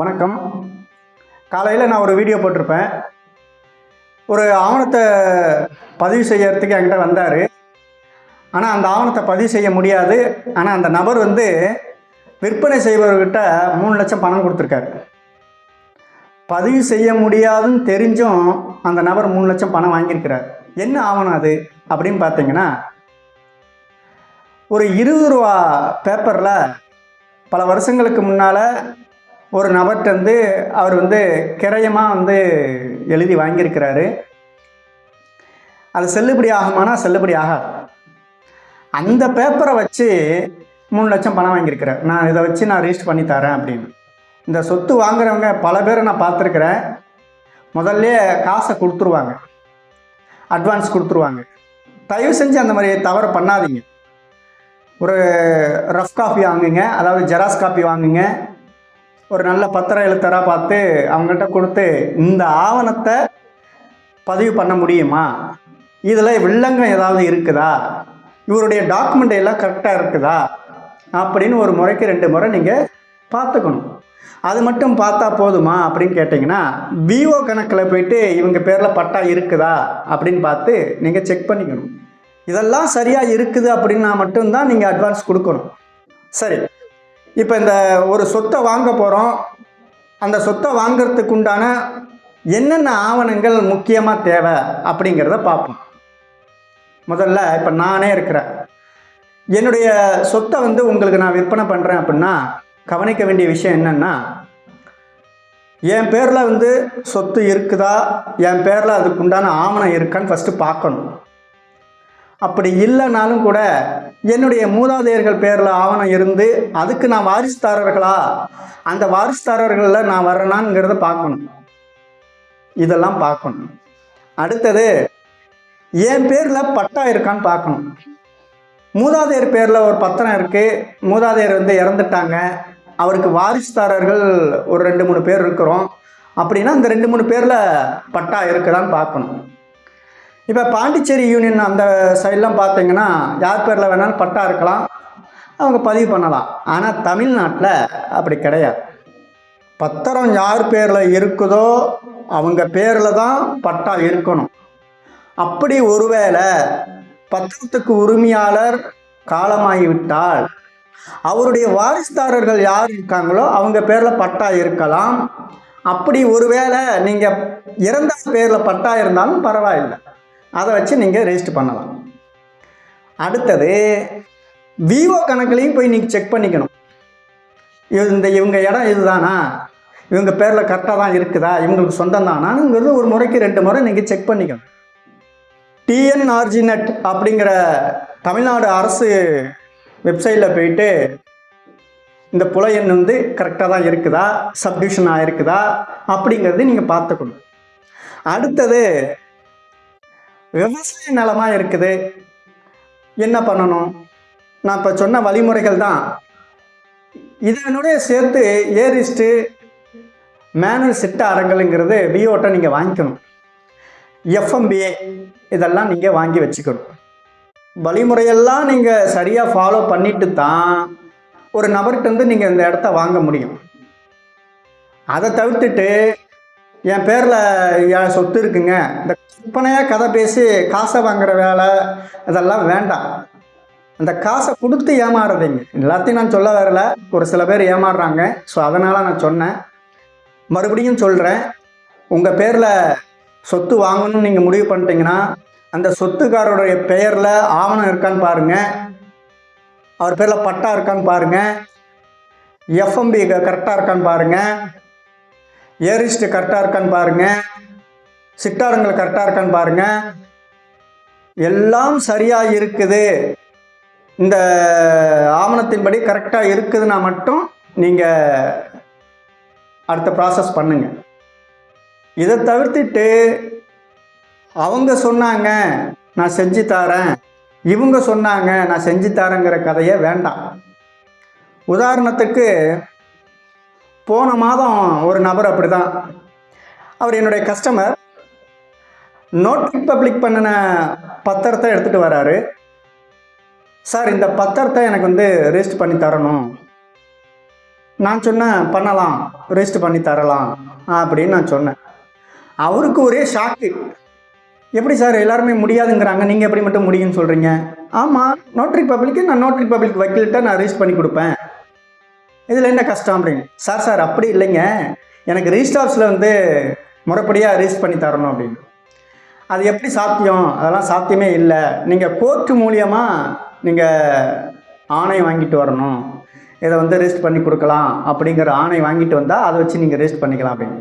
வணக்கம். காலையில் நான் ஒரு வீடியோ போட்டிருப்பேன். ஒரு ஆவணத்தை பதிவு செய்யறதுக்கு என்கிட்ட வந்தார். ஆனால் அந்த ஆவணத்தை பதிவு செய்ய முடியாது. ஆனால் அந்த நபர் வந்து விற்பனை செய்பவர்கிட்ட மூணு லட்சம் பணம் கொடுத்துருக்காரு. பதிவு செய்ய முடியாதுன்னு தெரிஞ்சும் அந்த நபர் மூணு லட்சம் பணம் வாங்கியிருக்கிறார். என்ன ஆவணம் அது? அப்படின்னு பார்த்தீங்கன்னா ஒரு இருபது ரூபா பேப்பரில் பல வருஷங்களுக்கு முன்னால் ஒரு நபர்கிட்ட வந்து அவர் வந்து கிரயமாக வந்து எழுதி வாங்கியிருக்கிறாரு. அது செல்லுபடி ஆகுமானா செல்லுபடி ஆகாது. அந்த பேப்பரை வச்சு மூணு லட்சம் பணம் வாங்கியிருக்கிறார். நான் இதை வச்சு நான் ரிஜிஸ்டர் பண்ணி தரேன் அப்படின்னு. இந்த சொத்து வாங்குறவங்க பல பேரை நான் பார்த்துருக்குறேன். முதல்ல காசை கொடுத்துருவாங்க. அட்வான்ஸ் கொடுத்துருவாங்க. தயவு செஞ்சு அந்த மாதிரி தவறு பண்ணாதீங்க. ஒரு ரஃப் காஃபி வாங்குங்க. அதாவது ஜெராக்ஸ் காப்பி வாங்குங்க. ஒரு நல்ல பத்திர எழுத்தராக பார்த்து அவங்கள்ட்ட கொடுத்து இந்த ஆவணத்தை பதிவு பண்ண முடியுமா? இதில் வில்லங்கம் ஏதாவது இருக்குதா? இவருடைய டாக்குமெண்ட் எல்லாம் கரெக்டாக இருக்குதா? அப்படின்னு ஒரு முறைக்கு ரெண்டு முறை நீங்கள் பார்த்துக்கணும். அது மட்டும் பார்த்தா போதுமா அப்படின்னு கேட்டிங்கன்னா விஓ கணக்கில் போயிட்டு இவங்க பேரில் பட்டா இருக்குதா அப்படின்னு பார்த்து நீங்கள் செக் பண்ணிக்கணும். இதெல்லாம் சரியாக இருக்குது அப்படின்னா மட்டும்தான் நீங்கள் அட்வான்ஸ் கொடுக்கணும். சரி இப்போ இந்த ஒரு சொத்தை வாங்க போகிறோம் அந்த சொத்தை வாங்கிறதுக்கு உண்டான என்னென்ன ஆவணங்கள் முக்கியமாக தேவை அப்படிங்கிறத பார்ப்போம். முதல்ல இப்போ நானே இருக்கிறேன். என்னுடைய சொத்தை வந்து உங்களுக்கு நான் விற்பனை பண்ணுறேன் அப்படின்னா கவனிக்க வேண்டிய விஷயம் என்னென்னா என் பேரில் வந்து சொத்து இருக்குதா? என் பேரில் அதுக்கு உண்டான ஆவணம் இருக்கான்னு ஃபஸ்ட்டு பார்க்கணும். அப்படி இல்லைனாலும் கூட என்னுடைய மூதாதையர்கள் பேரில் ஆவணம் இருந்து அதுக்கு நான் வாரிசுதாரர்களா? அந்த வாரிசுதாரர்களில் நான் வர்றேனாங்கிறத பார்க்கணும். இதெல்லாம் பார்க்கணும். அடுத்தது என் பேரில் பட்டா இருக்கான்னு பார்க்கணும். மூதாதையர் பேரில் ஒரு பத்திரம் இருக்குது மூதாதையர் வந்து இறந்துட்டாங்க. அவருக்கு வாரிசுதாரர்கள் ஒரு ரெண்டு மூணு பேர் இருக்கிறோம். அப்படின்னா அந்த ரெண்டு மூணு பேரில் பட்டா இருக்குதான்னு பார்க்கணும். இப்போ பாண்டிச்சேரி யூனியன் அந்த சைட்லாம் பார்த்தீங்கன்னா யார் பேரில் வேணாலும் பட்டா இருக்கலாம். அவங்க பதிவு பண்ணலாம். ஆனால் தமிழ்நாட்டில் அப்படி கிடையாது. பத்திரம் யார் பேரில் இருக்குதோ அவங்க பேரில் தான் பட்டா இருக்கணும். அப்படி ஒருவேளை பத்திரத்துக்கு உரிமையாளர் காலமாகிவிட்டால் அவருடைய வாரிசுதாரர்கள் யார் இருக்காங்களோ அவங்க பேரில் பட்டா இருக்கலாம். அப்படி ஒருவேளை நீங்கள் இறந்த பேரில் பட்டா இருந்தாலும் பரவாயில்லை. அதை வச்சு நீங்கள் ரெஜிஸ்டர் பண்ணலாம். அடுத்தது விவோ கணக்குலையும் போய் நீங்கள் செக் பண்ணிக்கணும். இது- இந்த இவங்க இடம் இதுதானா? இவங்க பேரில் கரெக்டாக தான் இருக்குதா? இவங்களுக்கு சொந்தம் தானாங்கிறது ஒரு முறைக்கு ரெண்டு முறை நீங்கள் செக் பண்ணிக்கணும். டிஎன்ஆர்ஜிநெட் அப்படிங்கிற தமிழ்நாடு அரசு வெப்சைட்டில் போயிட்டு இந்த புலையன் வந்து கரெக்டாக தான் இருக்குதா? சப்டிவிஷன் ஆகிருக்குதா அப்படிங்கிறது நீங்கள் பார்த்துக்கணும். அடுத்தது விவசாய நிலமாக இருக்குது. என்ன பண்ணணும்? நான் இப்போ சொன்ன வழிமுறைகள் தான். இதனுடைய சேர்த்து ஏரிஸ்ட்டு மேனுவல் சிட்ட அறங்கலுங்கிறது விஓட்ட நீங்கள் வாங்கிக்கணும். எஃப்எம்பிஏ இதெல்லாம் நீங்கள் வாங்கி வச்சுக்கணும். வழிமுறையெல்லாம் நீங்கள் சரியாக ஃபாலோ பண்ணிட்டு தான் ஒரு நபர்கிட்ட இருந்து நீங்கள் இந்த இடத்த வாங்க முடியும். அதை தவிர்த்துட்டு என் பேரில் சொத்து இருக்குங்க. இந்த கற்பனையாக கதை பேசி காசை வாங்குற வேலை இதெல்லாம் வேண்டாம். அந்த காசை கொடுத்து ஏமாறுறீங்க. எல்லாத்தையும் நான் சொல்ல வரல. ஒரு சில பேர் ஏமாறுறாங்க. ஸோ அதனால் நான் சொன்னேன். மறுபடியும் சொல்கிறேன் உங்கள் பேரில் சொத்து வாங்கணும்னு நீங்கள் முடிவு பண்ணிட்டீங்கன்னா அந்த சொத்துக்காரருடைய பெயரில் ஆவணம் இருக்கான்னு பாருங்கள் அவர் பேரில் பட்டா இருக்கான்னு பாருங்கள் எஃப்எம்பி கரெக்டாக இருக்கான்னு பாருங்கள் ஏரிஸ்ட்டு கரெக்டாக இருக்கான்னு பாருங்கள் சிட்டாரங்கள் கரெக்டாக இருக்கான்னு பாருங்கள் எல்லாம் சரியாக இருக்குது. இந்த ஆவணத்தின்படி கரெக்டாக இருக்குதுன்னா மட்டும் நீங்கள் அடுத்த ப்ராசஸ் பண்ணுங்கள் இதை தவிர்த்துட்டு அவங்க சொன்னாங்க நான் செஞ்சு தரேன். இவங்க சொன்னாங்க நான் செஞ்சு தரேங்கிற கதையே வேண்டாம். உதாரணத்துக்கு போன மாதம் ஒரு நபர் அப்படி தான் அவர் என்னுடைய கஸ்டமர் நோட் பப்ளிக் பண்ணின பத்திரத்தை எடுத்துகிட்டு வராரு. சார் இந்த பத்திரத்தை எனக்கு வந்து ரெஜிஸ்டர் பண்ணி தரணும். நான் சொன்னேன் பண்ணலாம். ரெஜிஸ்டர் பண்ணி தரலாம். அப்படின்னு நான் சொன்னேன். அவருக்கு ஒரே ஷாக்கு எப்படி சார் எல்லாருமே முடியாதுங்கிறாங்க. நீங்கள் எப்படி மட்டும் முடியும்னு சொல்கிறீங்க ஆமாம் நோட்ரி பப்ளிக்கு நான் நோட்ரி பப்ளிக் வக்கீல்கிட்ட நான் ரெஜிஸ்டர் பண்ணி கொடுப்பேன். இதில் என்ன கஷ்டம் அப்படின்னு? சார் சார் அப்படி இல்லைங்க. எனக்கு ரிஜிஸ்டார்ஸில் வந்து முறைப்படியாக ரீஸ்ட் பண்ணி தரணும் அப்படின்னு. அது எப்படி சாத்தியம்? அதெல்லாம் சாத்தியமே இல்லை. நீங்கள் கோர்ட்டு மூலியமாக நீங்கள் ஆணை வாங்கிட்டு வரணும். இதை வந்து ரெஜிஸ்டர் பண்ணி கொடுக்கலாம் அப்படிங்கிற ஆணை வாங்கிட்டு வந்தால் அதை வச்சு நீங்கள் ரெஜிஸ்டர் பண்ணிக்கலாம் அப்படின்னு.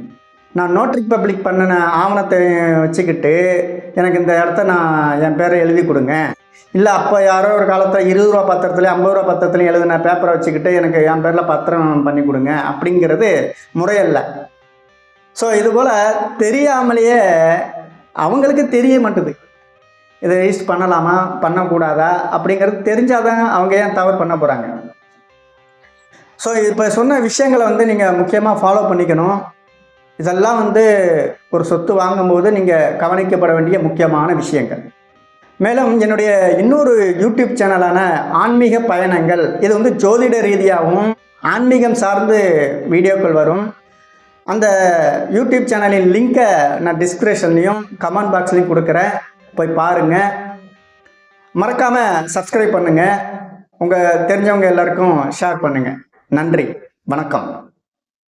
நான் நோட்ரி பப்ளிக் பண்ணின ஆவணத்தை வச்சுக்கிட்டு எனக்கு இந்த இடத்த நான் என் பேரை எழுதி கொடுங்க. இல்லை அப்போ யாரோ ஒரு காலத்தில் இருபது ரூபா பத்திரத்துலேயும் ஐம்பது ரூபா பத்திரத்துலையும் எழுதின பேப்பரை வச்சுக்கிட்டு எனக்கு என் பேரில் பத்திரம் பண்ணி கொடுங்க அப்படிங்கிறது முறையல்ல. ஸோ இதுபோல் தெரியாமலேயே அவங்களுக்கு தெரிய மாட்டுது. இதை ரெஜிஸ்ட் பண்ணலாமா? பண்ணக்கூடாதா? அப்படிங்கிறது தெரிஞ்சாதான் அவங்க ஏன் தவறு பண்ண போகிறாங்க ஸோ இப்போ சொன்ன விஷயங்களை வந்து நீங்கள் முக்கியமாக ஃபாலோ பண்ணிக்கணும். இதெல்லாம் வந்து ஒரு சொத்து வாங்கும்போது நீங்கள் கவனிக்கப்பட வேண்டிய முக்கியமான விஷயங்கள். மேலும் என்னுடைய இன்னொரு யூடியூப் சேனலான ஆன்மீக பயணங்கள் இது வந்து ஜோதிட ரீதியாகவும் ஆன்மீகம் சார்ந்து வீடியோக்கள் வரும். அந்த யூடியூப் சேனலின் லிங்க்கை நான் டிஸ்கிரிப்ஷன்லையும் கமெண்ட் பாக்ஸ்லையும் கொடுக்குறேன். போய் பாருங்கள் மறக்காமல் சப்ஸ்கிரைப் பண்ணுங்கள் உங்கள் தெரிஞ்சவங்க எல்லாருக்கும் ஷேர் பண்ணுங்கள் நன்றி. வணக்கம்.